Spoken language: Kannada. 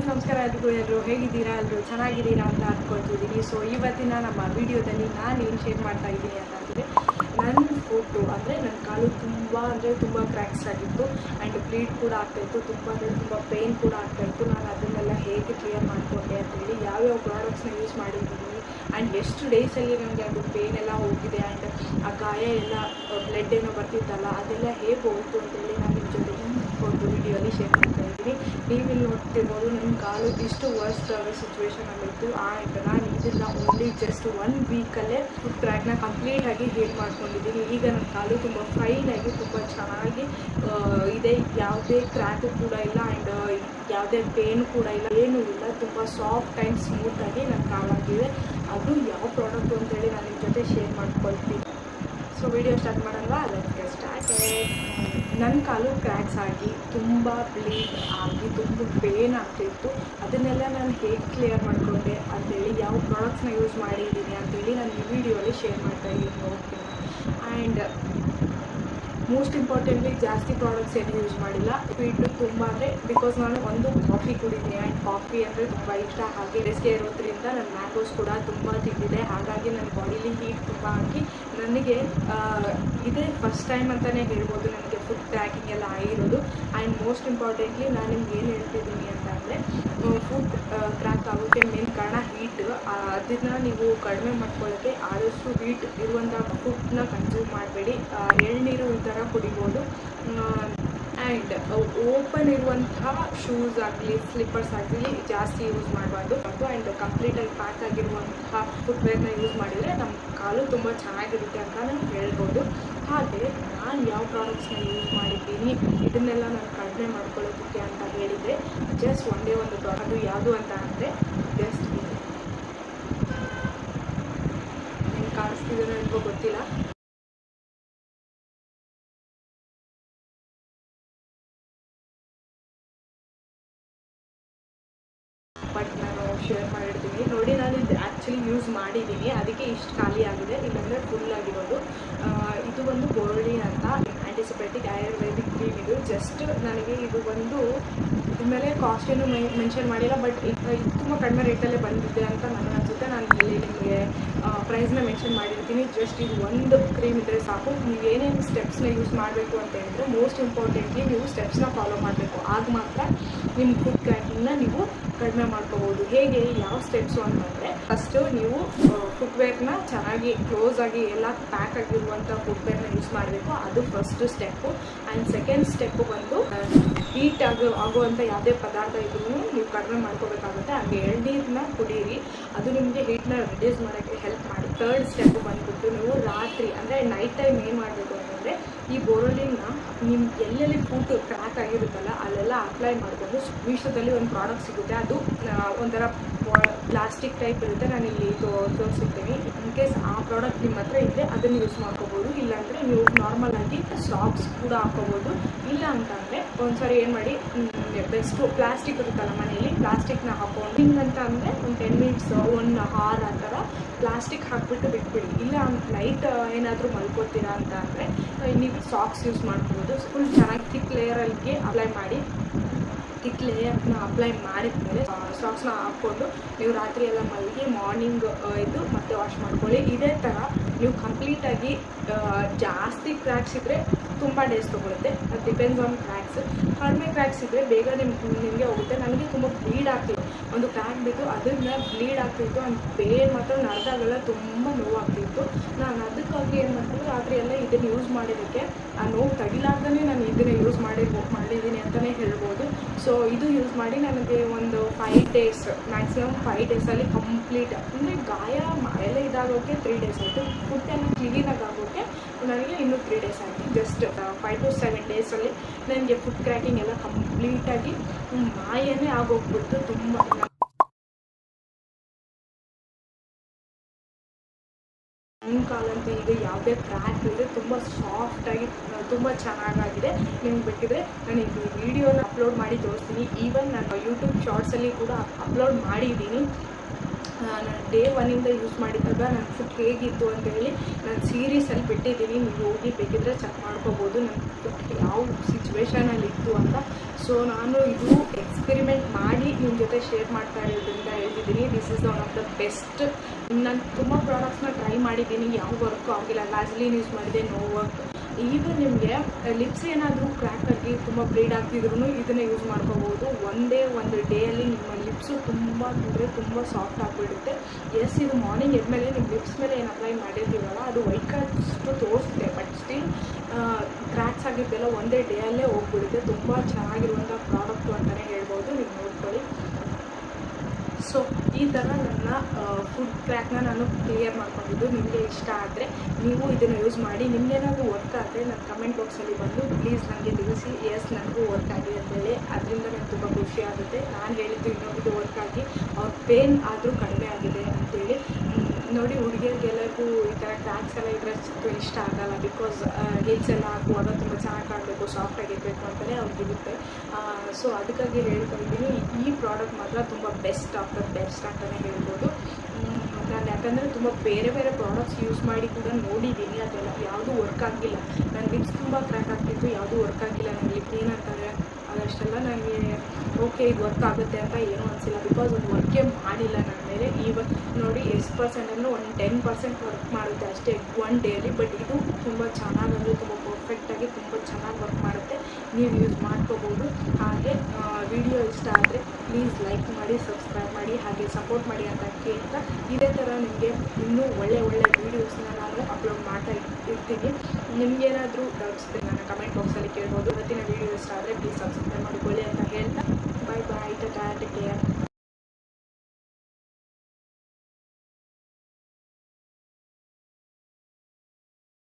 ಗೈಸ್ ನಮಸ್ಕಾರ ಎಲ್ರಿಗೂ ಎಲ್ಲರೂ ಹೇಗಿದ್ದೀರಾ ಎಲ್ಲರೂ ಚೆನ್ನಾಗಿದ್ದೀರಾ ಅಂತ ಅಂದ್ಕೊಳ್ತಿದ್ದೀನಿ ಸೊ ಇವತ್ತಿನ ನಮ್ಮ ವಿಡಿಯೋದಲ್ಲಿ ನಾನು ಏನು ಶೇರ್ ಮಾಡ್ತಾ ಇದ್ದೀನಿ ಅಂತಂದರೆ ನನ್ನ ಫೋಟೋ ಅಂದರೆ ನನ್ನ ಕಾಲು ತುಂಬ ಅಂದರೆ ತುಂಬ ಕ್ರ್ಯಾಕ್ಸ್ ಆಗಿತ್ತು. ಆ್ಯಂಡ್ ಬ್ಲೀಡ್ ಕೂಡ ಆಗ್ತಾಯಿತ್ತು ತುಂಬ ಅಂದರೆ ತುಂಬ ಪೇಯ್ನ್ ಕೂಡ ಆಗ್ತಾಯಿತ್ತು ನಾನು ಅದನ್ನೆಲ್ಲ ಹೇಗೆ ಕ್ಲಿಯರ್ ಮಾಡಿಕೊಂಡೆ ಅಂತೇಳಿ ಯಾವ್ಯಾವ ಪ್ರಾಡಕ್ಟ್ಸ್ನ ಯೂಸ್ ಮಾಡಿದ್ದೀನಿ. ಆ್ಯಂಡ್ ಎಷ್ಟು ಡೇಸಲ್ಲಿ ನನಗೆ ಅದು ಪೇನ್ ಎಲ್ಲ ಹೋಗಿದೆ. ಆ್ಯಂಡ್ ಆ ಗಾಯ ಎಲ್ಲ ಬ್ಲಡ್ ಏನೋ ಬರ್ತಿತ್ತಲ್ಲ, ಅದೆಲ್ಲ ಹೇಗೆ ಹೋಯಿತು ಅಂತೇಳಿ ನಾನು ನಿಮ್ಮ ಜೊತೆ ಒಂದು ವಿಡಿಯೋಲಿ ಶೇರ್ ಮಾಡ್ತಾ ಇದ್ದೀನಿ. ನೀವಿಲ್ಲಿ ನೋಡ್ತಿರ್ಬೋದು ನನ್ನ ಕಾಲು ಇಷ್ಟು ವರ್ಸ್ಟ್ ಸಿಚುವೇಶನ್ ಆಗಿತ್ತು ಆ್ಯಂಡ್ ನಾನು ಇದನ್ನು ಓನ್ಲಿ ಜಸ್ಟ್ ಒನ್ ವೀಕಲ್ಲೇ ಫುಡ್ ಟ್ರ್ಯಾಕ್ನ ಕಂಪ್ಲೀಟಾಗಿ ಹೀಲ್ ಮಾಡ್ಕೊಂಡಿದ್ದೀನಿ. ಈಗ ನನ್ನ ಕಾಲು ತುಂಬ ಫೈನಾಗಿ ತುಂಬ ಚೆನ್ನಾಗಿ ಇದೆ. ಯಾವುದೇ ಕ್ರ್ಯಾಕು ಕೂಡ ಇಲ್ಲ ಆ್ಯಂಡ್ ಯಾವುದೇ ಪೇನ್ ಕೂಡ ಇಲ್ಲ. ಏನೂ ಇಲ್ಲ. ತುಂಬ ಸಾಫ್ಟ್ ಆ್ಯಂಡ್ ಸ್ಮೂತಾಗಿ ನನ್ನ ಕಾಲಾಗಿದೆ. ಅದು ಯಾವ ಪ್ರಾಡಕ್ಟು ಅಂತೇಳಿ ನಾನು ನಿಮ್ಮ ಜೊತೆ ಶೇರ್ ಮಾಡ್ಕೊಳ್ತೀನಿ. ಸೊ ವಿಡಿಯೋ ಸ್ಟಾರ್ಟ್ ಮಾಡಲ್ವಾ? ಅದಕ್ಕೆ ಸ್ಟಾರ್ಟ್ ನನ್ನ ಕಾಲು ಕ್ರ್ಯಾಕ್ಸ್ ಆಗಿ ತುಂಬ ಬ್ಲೀಡ್ ಆಗಿ ತುಂಬ ಪೇನ್ ಆಗ್ತಿತ್ತು ಅದನ್ನೆಲ್ಲ ನಾನು ಹೇಗೆ ಕ್ಲಿಯರ್ ಮಾಡಿಕೊಂಡೆ ಅಂತೇಳಿ ಯಾವ ಪ್ರಾಡಕ್ಟ್ಸ್ನ ಯೂಸ್ ಮಾಡಿದ್ದೀನಿ ಅಂತೇಳಿ ನಾನು ಈ ವಿಡಿಯೋಲಿ ಶೇರ್ ಮಾಡ್ತಾ ಇದ್ದೀನಿ. ಓಕೆನಾ ಆ್ಯಂಡ್ ಮೋಸ್ಟ್ ಇಂಪಾರ್ಟೆಂಟ್ಲಿ ಜಾಸ್ತಿ ಪ್ರಾಡಕ್ಟ್ಸ್ ಏನು ಯೂಸ್ ಮಾಡಿಲ್ಲ. ಸ್ವೀಟು ತುಂಬ ಅಂದರೆ ಬಿಕಾಸ್ ನಾನು ಒಂದು ಕಾಫಿ ಕುಡಿದೆ ಆ್ಯಂಡ್ ಕಾಫಿ ಅಂದರೆ ತುಂಬ ಇಷ್ಟ. ಹಾಗೆ ರೆಸ್ಗೆ ಇರೋದ್ರಿಂದ ನನ್ನ ಮ್ಯಾಂಗೋಸ್ ಕೂಡ ತುಂಬ ತಿಂದಿದೆ. ಹಾಗಾಗಿ ನನ್ನ ಬಾಡಿಲಿ ಹೀಟ್ ತುಂಬ ಹಾಕಿ ನನಗೆ ಇದೇ ಫಸ್ಟ್ ಟೈಮ್ ಅಂತಲೇ ಹೇಳ್ಬೋದು. ನನಗೆ ಫುಡ್ ಟ್ರ್ಯಾಕಿಂಗ್ ಎಲ್ಲ ಆಗಿರೋದು. ಆ್ಯಂಡ್ ಮೋಸ್ಟ್ ಇಂಪಾರ್ಟೆಂಟ್ಲಿ ನಾನು ನಿಮ್ಗೆ ಏನು ಹೇಳ್ತಿದ್ದೀನಿ ಅಂತ ಅಂದರೆ ಫುಡ್ ಕ್ರ್ಯಾಕ್ ಆಗೋಕ್ಕೆ ಮೇನ್ ಕಾರಣ ಹೀಟ್ ಅದನ್ನು ನೀವು ಕಡಿಮೆ ಮಾಡ್ಕೊಳ್ಳೋಕ್ಕೆ ಆದಷ್ಟು ಹೀಟ್ ಇರುವಂಥ ಫುಡ್ನ ಕನ್ಸ್ಯೂಮ್ ಮಾಡಬೇಡಿ. ಎಳ್ನೀರು ಈ ಥರ ಕುಡಿಬೋದು. ಆ್ಯಂಡ್ ಓಪನ್ ಇರುವಂತಹ ಶೂಸ್ ಆಗಲಿ ಸ್ಲಿಪ್ಪರ್ಸ್ ಆಗಲಿ ಜಾಸ್ತಿ ಯೂಸ್ ಮಾಡಬಾರ್ದು. ಅದು ಆ್ಯಂಡ್ ಕಂಪ್ಲೀಟಾಗಿ ಪ್ಯಾಕ್ ಆಗಿರುವಂತಹ ಫುಟ್ವೇರ್ನ ಯೂಸ್ ಮಾಡಿದರೆ ನಮ್ಮ ಕಾಲು ತುಂಬ ಚೆನ್ನಾಗಿರುತ್ತೆ ಅಂತ ನಾನು ಹೇಳ್ಬೋದು. ಹಾಗೆ, ನಾನು ಯಾವ ಪ್ರಾಡಕ್ಟ್ಸ್ನ ಯೂಸ್ ಮಾಡಿದ್ದೀನಿ, ಇದನ್ನೆಲ್ಲ ನಾನು ಕಡಿಮೆ ಮಾಡ್ಕೊಳ್ಳೋದಕ್ಕೆ ಅಂತ ಹೇಳಿದರೆ ಜಸ್ಟ್ ಒಂದೇ ಒಂದು ಅದು ಯಾವುದು ಅಂತ ಅಂದರೆ ಜಸ್ಟ್ ಇದು. ನಿಮ್ಗೆ ಗೊತ್ತಿಲ್ಲ. ಬಟ್ ನಾನು ಶೇರ್ ಮಾಡಿರ್ತೀನಿ. ನೋಡಿ, ನಾನು ಇದು ಆ್ಯಕ್ಚುಲಿ ಯೂಸ್ ಮಾಡಿದ್ದೀನಿ. ಅದಕ್ಕೆ ಇಷ್ಟು ಖಾಲಿ ಆಗಿದೆ. ಇಲ್ಲಾಂದರೆ ಫುಲ್ ಆಗಿರೋದು. ಇದು ಒಂದು ಬೋರ್ಡಿ ಆ್ಯಂಟಿಸಿಪೇಟಿಕ್ ಆಯುರ್ವೇದಿಕ್ ಕ್ರೀಮ್ ಇದು. ಜಸ್ಟ್ ನನಗೆ ಇದು ಬಂದು ಮೇಲೆ ಕಾಸ್ಟ್ ಏನು ಮೆನ್ಷನ್ ಮಾಡಿಲ್ಲ ಬಟ್ ಇದು ತುಂಬ ಕಡಿಮೆ ರೇಟಲ್ಲೇ ಬಂದಿದೆ ಅಂತ ನನಗೆ ಅನಿಸುತ್ತೆ. ನಾನು ಇಲ್ಲಿ ನಿಮಗೆ ಪ್ರೈಸ್ನ ಮೆನ್ಷನ್ ಮಾಡಿರ್ತೀನಿ. ಜಸ್ಟ್ ಇದು ಒಂದು ಕ್ರೀಮ್ ಇದ್ದರೆ ಸಾಕು. ನೀವು ಏನೇನು ಸ್ಟೆಪ್ಸ್ನ ಯೂಸ್ ಮಾಡಬೇಕು ಅಂತ ಹೇಳಿದ್ರೆ ಮೋಸ್ಟ್ ಇಂಪಾರ್ಟೆಂಟ್ಲಿ ನೀವು ಸ್ಟೆಪ್ಸ್ನ ಫಾಲೋ ಮಾಡಬೇಕು. ಆಗ ಮಾತ್ರ ನಿಮ್ಮ ಫುಡ್ ಕ್ಯಾಟನ್ನ ನೀವು ಕಡಿಮೆ ಮಾಡ್ಕೋಬೋದು ಹೇಗೆ, ಯಾವ ಸ್ಟೆಪ್ಸು ಅಂತಂದರೆ ಫಸ್ಟು ನೀವು ಫುಟ್ವೇರ್ನ ಚೆನ್ನಾಗಿ ಕ್ಲೋಸ್ ಆಗಿ ಎಲ್ಲ ಪ್ಯಾಕ್ ಆಗಿರುವಂಥ ಫುಟ್ವೇರ್ನ ಯೂಸ್ ಮಾಡಬೇಕು. ಅದು first step and second step ಬಂದು ಹೀಟ್ ಆಗೋ ಆಗುವಂಥ ಯಾವುದೇ ಪದಾರ್ಥ ಇದ್ರೂ ನೀವು ಕಡಿಮೆ ಮಾಡ್ಕೋಬೇಕಾಗುತ್ತೆ. ಹಾಗೆ ಎಳ್ನೀರನ್ನ ಕುಡೀರಿ. ಅದು ನಿಮಗೆ ಹೀಟ್ನ ರಿಡ್ಯೂಸ್ ಮಾಡೋಕ್ಕೆ ಹೆಲ್ಪ್ ಮಾಡಿ. ತರ್ಡ್ ಸ್ಟೆಪ್ ಬಂದ್ಬಿಟ್ಟು ನೀವು ರಾತ್ರಿ, ಅಂದರೆ ನೈಟ್ ಟೈಮ್ ಏನು ಮಾಡಬೇಕು ಅಂತಂದರೆ ಈ ಬೋರೋಲಿನ ನಿಮ್ಮ ಎಲ್ಲೆಲ್ಲಿ ಫುಡ್ ಕ್ರ್ಯಾಕ್ ಆಗಿರುತ್ತಲ್ಲ, ಅಲ್ಲೆಲ್ಲ ಅಪ್ಲೈ ಮಾಡಿಕೊಂಡು ಮೀಶೋದಲ್ಲಿ ಒಂದು ಪ್ರಾಡಕ್ಟ್ ಸಿಗುತ್ತೆ. ಅದು ಒಂಥರ ಪ್ಲಾಸ್ಟಿಕ್ ಟೈಪ್ ಇರುತ್ತೆ. ನಾನು ಇಲ್ಲಿ ತೋ, ತೋರಿಸಿರ್ತೀನಿ. ಇನ್ ಕೇಸ್ ಆ ಪ್ರಾಡಕ್ಟ್ ನಿಮ್ಮ ಹತ್ರ ಇದ್ದರೆ ಅದನ್ನು ಯೂಸ್ ಮಾಡ್ಕೋಬೋದು. ಇಲ್ಲಾಂದರೆ ನೀವು ನಾರ್ಮಲ್ ಆಗಿ ಸಾಕ್ಸ್ ಕೂಡ ಹಾಕೋಬೋದು ಇಲ್ಲ ಅಂತಂದರೆ ಒಂದ್ಸರಿ ಏನು ಮಾಡಿ ಬೆಸ್ಟು ಪ್ಲಾಸ್ಟಿಕ್ ಇರುತ್ತಲ್ಲ ಮನೆಯಲ್ಲಿ ಪ್ಲಾಸ್ಟಿಕ್ನ ಹಾಕೊಂಡು ಹಿಂಗಂತ ಅಂದರೆ ಒಂದು ಟೆನ್ ಮಿನಿಟ್ಸ್ ಒನ್ ಹಾರ್ ಆ ಥರ ಪ್ಲಾಸ್ಟಿಕ್ ಹಾಕ್ಬಿಟ್ಟು ಬಿಟ್ಬಿಡಿ. ಇಲ್ಲ ನೈಟ್ ಏನಾದರೂ ಮಲ್ಕೋತೀರಾ ಅಂತ ಅಂದರೆ ನೀವು ಸಾಕ್ಸ್ ಯೂಸ್ ಮಾಡ್ಕೋಬೋದು ಫುಲ್ ಚೆನ್ನಾಗಿ ಥಿಕ್ ಲೇಯರಲ್ಲಿಗೆ ಅಪ್ಲೈ ಮಾಡಿ ಥಿಕ್ ಲೇಯರ್ನ ಅಪ್ಲೈ ಮಾಡಿದ್ಮೇಲೆ ಸಾಕ್ಸ್ನ ಹಾಕ್ಕೊಂಡು ನೀವು ರಾತ್ರಿ ಎಲ್ಲ ಮಲಗಿ ಮಾರ್ನಿಂಗ್ ಇದು ಮತ್ತೆ ವಾಶ್ ಮಾಡ್ಕೊಳ್ಳಿ. ಇದೇ ಥರ ನೀವು ಕಂಪ್ಲೀಟಾಗಿ ಜಾಸ್ತಿ ಕ್ರ್ಯಾಕ್ಸ್ ಇದ್ದರೆ ತುಂಬ ಡೇಸ್ ತೊಗೊಳುತ್ತೆ. ಅದು ಡಿಪೆಂಡ್ಸ್ ಆನ್ ಕ್ರ್ಯಾಕ್ಸ್ ಕಡಿಮೆ ಕ್ರ್ಯಾಕ್ಸ್ ಇದ್ದರೆ ಬೇಗ ನಿಮ್ಗೆ ನಿಮಗೆ ಹೋಗುತ್ತೆ. ನನಗೆ ತುಂಬ ಬ್ಲೀಡ್ ಆಗ್ತಿತ್ತು ಒಂದು ಪ್ಯಾಕ್ ಬಿದ್ದು ಅದನ್ನ ಬ್ಲೀಡ್ ಆಗ್ತಿತ್ತು ಅಂಡ್ ಪೇನ್ ಮಾತ್ರ ನಡೆದಾಗೆಲ್ಲ ತುಂಬ ನೋವಾಗ್ತಿತ್ತು. ನಾನು ಅದಕ್ಕಾಗಿ ಏನು ಮಾಡ್ತೀನಿ ರಾತ್ರಿ ಎಲ್ಲ ಇದನ್ನು ಯೂಸ್ ಮಾಡಿದ್ದಕ್ಕೆ ಆ ನೋವು ತಡಿಲಾರ್ದೇ ನಾನು ಇದನ್ನು ಯೂಸ್ ಮಾಡಿ ಮಾಡಿದ್ದೀನಿ ಅಂತಲೇ ಹೇಳ್ಬೋದು. ಸೊ ಇದು ಯೂಸ್ ಮಾಡಿ ನನಗೆ ಒಂದು ಫೈವ್ ಡೇಸ್ ಮ್ಯಾಕ್ಸಿಮಮ್ ಫೈವ್ ಡೇಸಲ್ಲಿ ಕಂಪ್ಲೀಟ್ ಅಂದರೆ ಗಾಯ ಎಲ್ಲ ಇದಾಗೋಕ್ಕೆ ತ್ರೀ ಡೇಸ್ ಆಯಿತು. ಫುಡ್ ಎಲ್ಲ ಕ್ಲೀನಾಗಿ ಆಗೋಕ್ಕೆ ನನಗೆ ಇನ್ನೂ ತ್ರೀ ಡೇಸ್ ಆಯಿತು. ಜಸ್ಟ್ ಫೈವ್ ಟು ಸೆವೆನ್ ಡೇಸಲ್ಲಿ ನನಗೆ ಫುಡ್ ಕ್ರ್ಯಾಕಿಂಗ್ ಎಲ್ಲ ಕಂಪ್ಲೀಟಾಗಿ ಮಾಯನೇ ಆಗೋಗ್ಬಿಡ್ತು ತುಂಬ. ನನ್ನ ಕಾಲಂತೂ ಈಗ ಯಾವುದೇ ಕ್ರ್ಯಾಕ್ ಇದೆ ತುಂಬ ಸಾಫ್ಟಾಗಿ ತುಂಬ ಚೆನ್ನಾಗಾಗಿದೆ. ನಿಮ್ಗೆ ಬೇಕಿದ್ರೆ ನಾನು ಇದು ವಿಡಿಯೋನ ಅಪ್ಲೋಡ್ ಮಾಡಿ ತೋರಿಸ್ತೀನಿ. ಈವನ್ ನಾನು ಯೂಟ್ಯೂಬ್ ಶಾರ್ಟ್ಸಲ್ಲಿ ಕೂಡ ಅಪ್ಲೋಡ್ ಮಾಡಿದ್ದೀನಿ. ನಾನು ಡೇ ಒನ್ನಿಂದ ಯೂಸ್ ಮಾಡಿದಾಗ ನನ್ನ ಫುಡ್ ಹೇಗಿತ್ತು ಅಂತ ಹೇಳಿ ನಾನು ಸೀರೀಸಲ್ಲಿ ಬಿಟ್ಟಿದ್ದೀನಿ. ನೀವು ಹೋಗಿ ಬೇಕಿದ್ರೆ ಚೆಕ್ ಮಾಡ್ಕೋಬೋದು. ನನ್ನ ಯಾವ ಸಿಚುವೇಶನಲ್ಲಿ ಇತ್ತು ಅಂತ. ಸೊ ನಾನು ಇದು ಎಕ್ಸ್ಪೆರಿಮೆಂಟ್ ಮಾಡಿ ನಿಮ್ಮ ಜೊತೆ ಶೇರ್ ಮಾಡ್ತಾ ಇರೋದ್ರಿಂದ ಹೇಳ್ತಿದ್ದೀನಿ. This is one of the best ನಾನು ತುಂಬ ಪ್ರಾಡಕ್ಟ್ಸ್ನ ಟ್ರೈ ಮಾಡಿದ್ದೀನಿ. ಯಾವ ವರ್ಕು ಆಗಿಲ್ಲ. ವ್ಯಾಸ್ಲಿನ್ ಯೂಸ್ ಮಾಡಿದೆ ನೋ ವರ್ಕ್ ಈವನ್ ನಿಮಗೆ ಲಿಪ್ಸ್ ಏನಾದರೂ ಕ್ರ್ಯಾಕ್ ಆಗಿ ತುಂಬ ಬ್ಲೀಡ್ ಆಗ್ತಿದ್ರು ಇದನ್ನು ಯೂಸ್ ಮಾಡ್ಕೋಬೋದು. ಒಂದೇ ಒಂದು ಡೇಯಲ್ಲಿ ನಿಮ್ಮ ಲಿಪ್ಸು ತುಂಬ ಅಂದರೆ ತುಂಬ ಸಾಫ್ಟ್ ಆಗಿಬಿಡುತ್ತೆ. ಎಸ್ ಇದು ಮಾರ್ನಿಂಗ್ ಎದ್ಮೇಲೆ ನಿಮ್ಮ ಲಿಪ್ಸ್ ಮೇಲೆ ಏನು ಅಪ್ಲೈ ಮಾಡಿರ್ತೀವಲ್ಲ ಅದು ವೈಟ್ ತೋರಿಸುತ್ತೆ. ಬಟ್ ಸ್ಟಿಲ್ ಆಗಿದ್ದೆಲ್ಲ ಒಂದೇ ಡೇಯಲ್ಲೇ ಹೋಗ್ಬಿಡುತ್ತೆ. ತುಂಬ ಚೆನ್ನಾಗಿರುವಂಥ ಪ್ರಾಡಕ್ಟು ಅಂತಲೇ ಹೇಳ್ಬೋದು. ನೀವು ನೋಡ್ಕೊಳ್ಳಿ. ಸೊ ಈ ಥರ ನನ್ನ ಫುಡ್ ಕ್ರ್ಯಾಕ್ನ ನಾನು ಕ್ಲಿಯರ್ ಮಾಡ್ಕೊಂಡಿದ್ದು. ನಿಮಗೆ ಇಷ್ಟ ಆದರೆ ನೀವು ಇದನ್ನು ಯೂಸ್ ಮಾಡಿ. ನಿಮಗೇನಾದರೂ ವರ್ಕ್ ಆದರೆ ನನ್ನ ಕಮೆಂಟ್ ಬಾಕ್ಸಲ್ಲಿ ಬಂದು ಪ್ಲೀಸ್ ನನಗೆ ತಿಳಿಸಿ. ಎಸ್ ನನಗೂ ವರ್ಕ್ ಆಗಿದೆ ಅಂತೇಳಿ ಅದರಿಂದ ನನಗೆ ತುಂಬ ಖುಷಿ ಆಗುತ್ತೆ. ನಾನು ಹೇಳಿದ್ದು ಇನ್ನೊಂದು ವರ್ಕ್ ಆಗಿ. ಅವ್ರ ಪೇನ್ ಆದರೂ ಕಡಿಮೆ ಆಗಿದೆ ನೋಡಿ ಹುಡುಗಿಯರಿಗೆಲ್ಲರಿಗೂ ಈ ಥರ ಕ್ರ್ಯಾಕ್ಸ್ ಎಲ್ಲ ಇದ್ರೆ ಇಷ್ಟ ಆಗಲ್ಲ ಬಿಕಾಸ್ ಹೀಲ್ಸ್ ಎಲ್ಲ ಹಾಕುವಾಗ ತುಂಬ ಚೆನ್ನಾಗಿ ಕಾಣಬೇಕು ಸಾಫ್ಟ್ ಆಗಿರಬೇಕು ಅಂತಲೇ ಅವ್ರಿಗೆ ಇರುತ್ತೆ ಸೊ ಅದಕ್ಕಾಗಿ ಹೇಳ್ತಾ ಇದ್ದೀನಿ, ಈ ಪ್ರಾಡಕ್ಟ್ ಮಾತ್ರ ತುಂಬ ಬೆಸ್ಟ್ ಆಫ್ ದ ಬೆಸ್ಟ್ ಅಂತಲೇ ಹೇಳ್ಬೋದು. ನಾನು ಯಾಕಂದರೆ ತುಂಬ ಬೇರೆ ಬೇರೆ ಪ್ರಾಡಕ್ಟ್ಸ್ ಯೂಸ್ ಮಾಡಿ ಕೂಡ ನೋಡಿದ್ದೀನಿ, ಅದೆಲ್ಲ ಯಾವುದೂ ವರ್ಕ್ ಆಗಿಲ್ಲ. ನನ್ನ ಲಿಪ್ಸ್ ತುಂಬ ಕ್ರ್ಯಾಕ್ ಆಗ್ತಿತ್ತು, ಯಾವುದೂ ವರ್ಕ್ ಆಗಿಲ್ಲ ನನ್ನ ಲಿಪ್ ಏನಂತಾರೆ ಅದಷ್ಟೆಲ್ಲ ನನಗೆ ಓಕೆ ಇದು ವರ್ಕ್ ಆಗುತ್ತೆ ಅಂತ ಏನೂ ಅನಿಸಿಲ್ಲ. ಬಿಕಾಸ್ ಅದು ವರ್ಕೇ ಮಾಡಿಲ್ಲ ನನ್ನ ಮೇಲೆ ಇವಾಗ ನೋಡಿ ಎಷ್ಟು ಪರ್ಸೆಂಟ್ ಒಂದು ಟೆನ್ ಪರ್ಸೆಂಟ್ ವರ್ಕ್ ಮಾಡುತ್ತೆ ಅಷ್ಟೇ ಒನ್ ಡೇಲಿ ಬಟ್ ಇದು ತುಂಬ ಚೆನ್ನಾಗಿ ಅಂದರೆ ತುಂಬ ಪರ್ಫೆಕ್ಟಾಗಿ ತುಂಬ ಚೆನ್ನಾಗಿ ವರ್ಕ್ ಮಾಡುತ್ತೆ. ನೀವು ಯೂಸ್ ಮಾಡ್ಕೋಬೋದು. ಹಾಗೆ ವಿಡಿಯೋ ಇಷ್ಟ ಆದರೆ ಪ್ಲೀಸ್ ಲೈಕ್ ಮಾಡಿ ಸಬ್ಸ್ಕ್ರೈಬ್ ಮಾಡಿ, ಹಾಗೆ ಸಪೋರ್ಟ್ ಮಾಡಿ ಅಂತ ಕೇಳ್ತಾ ಇದೇ ಥರ ನಿಮಗೆ ಇನ್ನೂ ಒಳ್ಳೆ ಒಳ್ಳೆ ವೀಡಿಯೋಸ್ನ ನಾನು ಅಪ್ಲೋಡ್ ಮಾಡ್ತಾ ಇರ್- ಇರ್ತೀನಿ. ನಿಮಗೇನಾದರೂ ಡೌಟ್ಸ್ ನನ್ನ ಕಮೆಂಟ್ ಬಾಕ್ಸಲ್ಲಿ ಕೇಳ್ಬೋದು. ಇವತ್ತಿನ ವೀಡಿಯೋ ಇಷ್ಟ ಆದರೆ ಪ್ಲೀಸ್ ಸಬ್ಸ್ಕ್ರೈಬ್ ಮಾಡಿಕೊಳ್ಳಿ ಅಂತ ಹೇಳ್ತಾ bye bye tata take care